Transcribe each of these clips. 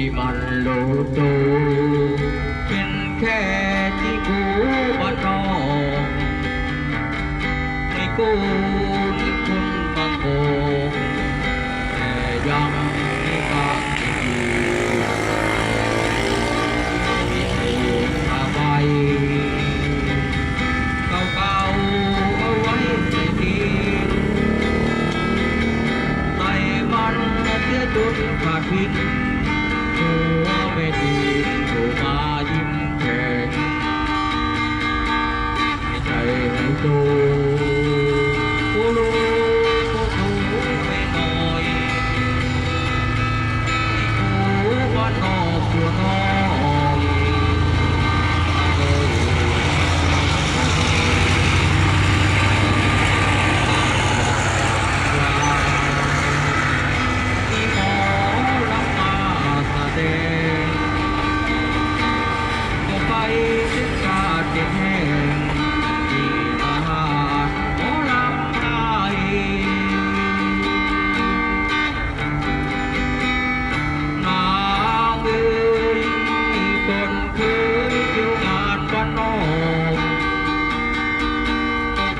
ที่มันรู้ตัเป็นแค่ที่กูบ้ารนอกไม่กู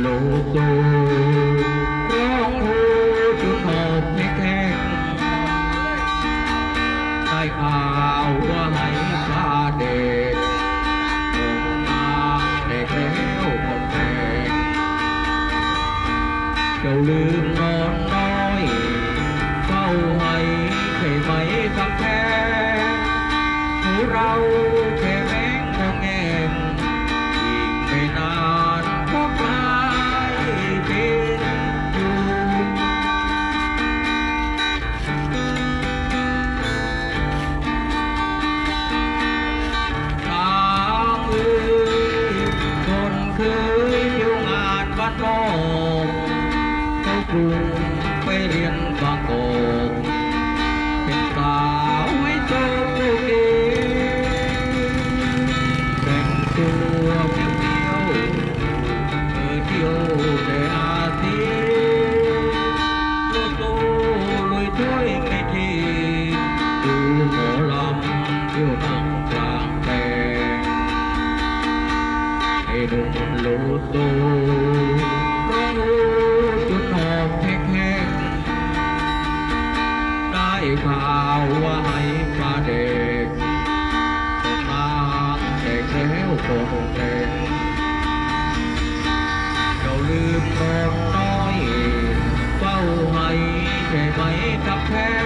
โลโกร้องโหจนหอบในแข้งใด้ข่าวว่าให้พาเด็กมาเด็กแล้วคนแพงเจ้าลืมนอนน้อยเฝ้าให้ใช่ไหมกับแพงเรา quê liền và cổ. Tình cá với tôi cô kỳ tình chùa phiêu tiêu từ tiêu để a thi lôi cô lôi tôi cái thi. Từ cổ lòng yêu bằng tràng bè để đừng lỗ tôi ข่าวว่าให้ปมาเด็กมาเด็กแล้วก็เด็กเราลืมบอกน้อยเฝ้าให้ใช่ไหมกับแพ้